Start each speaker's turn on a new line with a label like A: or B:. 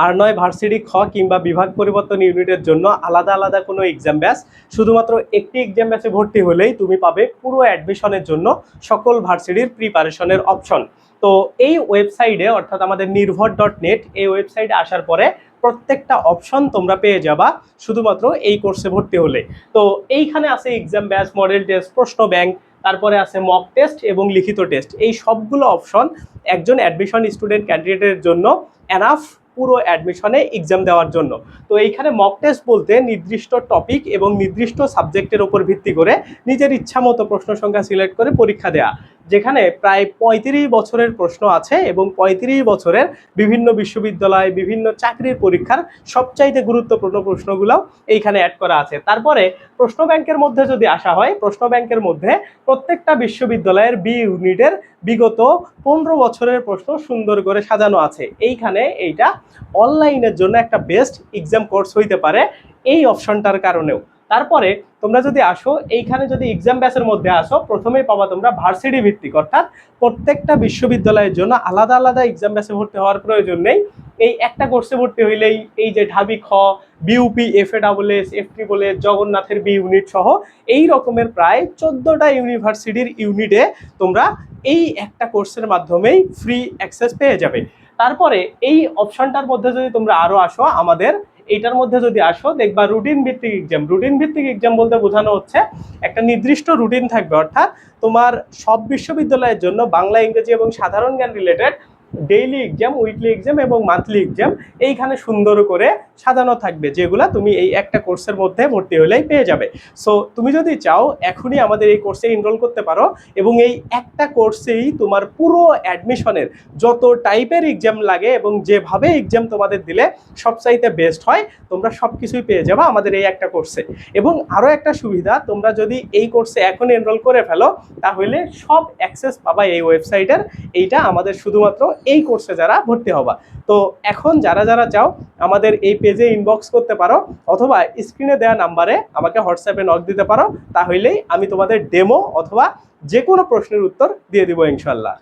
A: আর নয় ভার্সিটি খ কিংবা বিভাগ পরিবর্তন ইউনিটের জন্য আলাদা আলাদা কোনো এক্সাম ব্যাচ শুধুমাত্র একটি এক্সাম ব্যাচে ভর্তি হলেই তুমি পাবে পুরো অ্যাডমিশনের জন্য সকল ভার্সিটির প্রিপারেশনের অপশন তো এই ওয়েবসাইটে অর্থাৎ আমাদের নির্ভর ডট নেট এই ওয়েবসাইটে আসার পরে প্রত্যেকটা অপশন তোমরা পেয়ে যাবা শুধুমাত্র এই কোর্সে ভর্তি হলে। তো এইখানে আছে এক্সাম ব্যাচ মডেল টেস্ট প্রশ্ন ব্যাংক তারপরে আছে মক টেস্ট এবং লিখিত টেস্ট এই সবগুলো অপশন একজন অ্যাডমিশন স্টুডেন্ট ক্যান্ডিডেটের জন্য এনাফ পুরো অ্যাডমিশনে এক্সাম দেওয়ার জন্য। তো এইখানে মক টেস্ট বলতে নির্দিষ্ট টপিক এবং নির্দিষ্ট সাবজেক্টের উপর ভিত্তি করে নিজের ইচ্ছা মতো প্রশ্ন সংখ্যা সিলেক্ট করে পরীক্ষা দেওয়া যেখানে প্রায় পঁয়ত্রিশ বছরের প্রশ্ন আছে এবং পঁয়ত্রিশ বছরের বিভিন্ন বিশ্ববিদ্যালয়, বিভিন্ন চাকরির পরীক্ষার সবচাইতে গুরুত্বপূর্ণ প্রশ্নগুলো এইখানে অ্যাড করা আছে। তারপরে প্রশ্ন ব্যাংকের মধ্যে যদি আসা হয়, প্রশ্ন ব্যাংকের মধ্যে প্রত্যেকটা বিশ্ববিদ্যালয়ের বি ইউনিটের বিগত পনেরো বছরের প্রশ্ন সুন্দর করে সাজানো আছে। এইখানে এইটা অনলাইনের জন্য একটা বেস্ট এক্সাম কোর্স হইতে পারে এই অপশনটার কারণেও। তারপরে তোমরা যদি আসো, এইখানে যদি এক্সাম ব্যাসের মধ্যে আসো, প্রথমেই পাবা তোমরা ভার্সিটি ভিত্তিক অর্থাৎ প্রত্যেকটা বিশ্ববিদ্যালয়ের জন্য আলাদা আলাদা এক্সাম ব্যাচে ভর্তি হওয়ার প্রয়োজন নেই। এই একটা কোর্সে ভর্তি হইলেই এই যে ঢাবি খ BUP F A double S F triple S জগন্নাথের বি ইউনিট সহ এই রকমের প্রায় চোদ্দোটা ইউনিভার্সিটির ইউনিটে তোমরা এই একটা কোর্সের মাধ্যমেই ফ্রি অ্যাক্সেস পেয়ে যাবে। তারপরে এই অপশনটার মধ্যে যদি তোমরা আরও আসো, আমাদের এইটার মধ্যে যদি আসো, দেখবা রুটিন ভিত্তিক এক্সাম রুটিন ভিত্তিক এক্সাম বলতে বোঝানো হচ্ছে একটা নির্দিষ্ট রুটিন থাকবে। অর্থাৎ তোমার সব বিশ্ববিদ্যালয়ের জন্য বাংলা, ইংরেজি এবং সাধারণ জ্ঞান related daily exam weekly exam এবং মান্থলি এক্সাম এইখানে সুন্দর করে সাজানো থাকবে, যেগুলা তুমি এই একটা কোর্সের মধ্যে ভর্তি হলেই পেয়ে যাবে। সো তুমি যদি চাও, এখনই আমাদের এই কোর্সে এনরোল করতে পারো এবং এই একটা কোর্সেই তোমার পুরো অ্যাডমিশনের যত টাইপের এক্সাম লাগে এবং যেভাবে এক্সাম তোমাদের দিলে সবচাইতে বেস্ট হয়, তোমরা সব কিছুই পেয়ে যাবে আমাদের এই একটা কোর্সে এবং আরও একটা সুবিধা, তোমরা যদি এই কোর্সে এখন এনরোল করে ফেলো, তাহলে সব অ্যাক্সেস পাবা এই ওয়েবসাইটের এইটা আমাদের শুধুমাত্র এই কোর্সে যারা ভর্তি হবা। তো এখন যারা যারা চাও আমাদের এই পেজে ইনবক্স করতে পারো, অথবা স্ক্রিনে দেওয়া নাম্বারে আমাকে হোয়াটসঅ্যাপে নক দিতে পারো, তাহলেই আমি তোমাদের ডেমো অথবা যে কোনো প্রশ্নের উত্তর দিয়ে দিব ইনশাল্লাহ।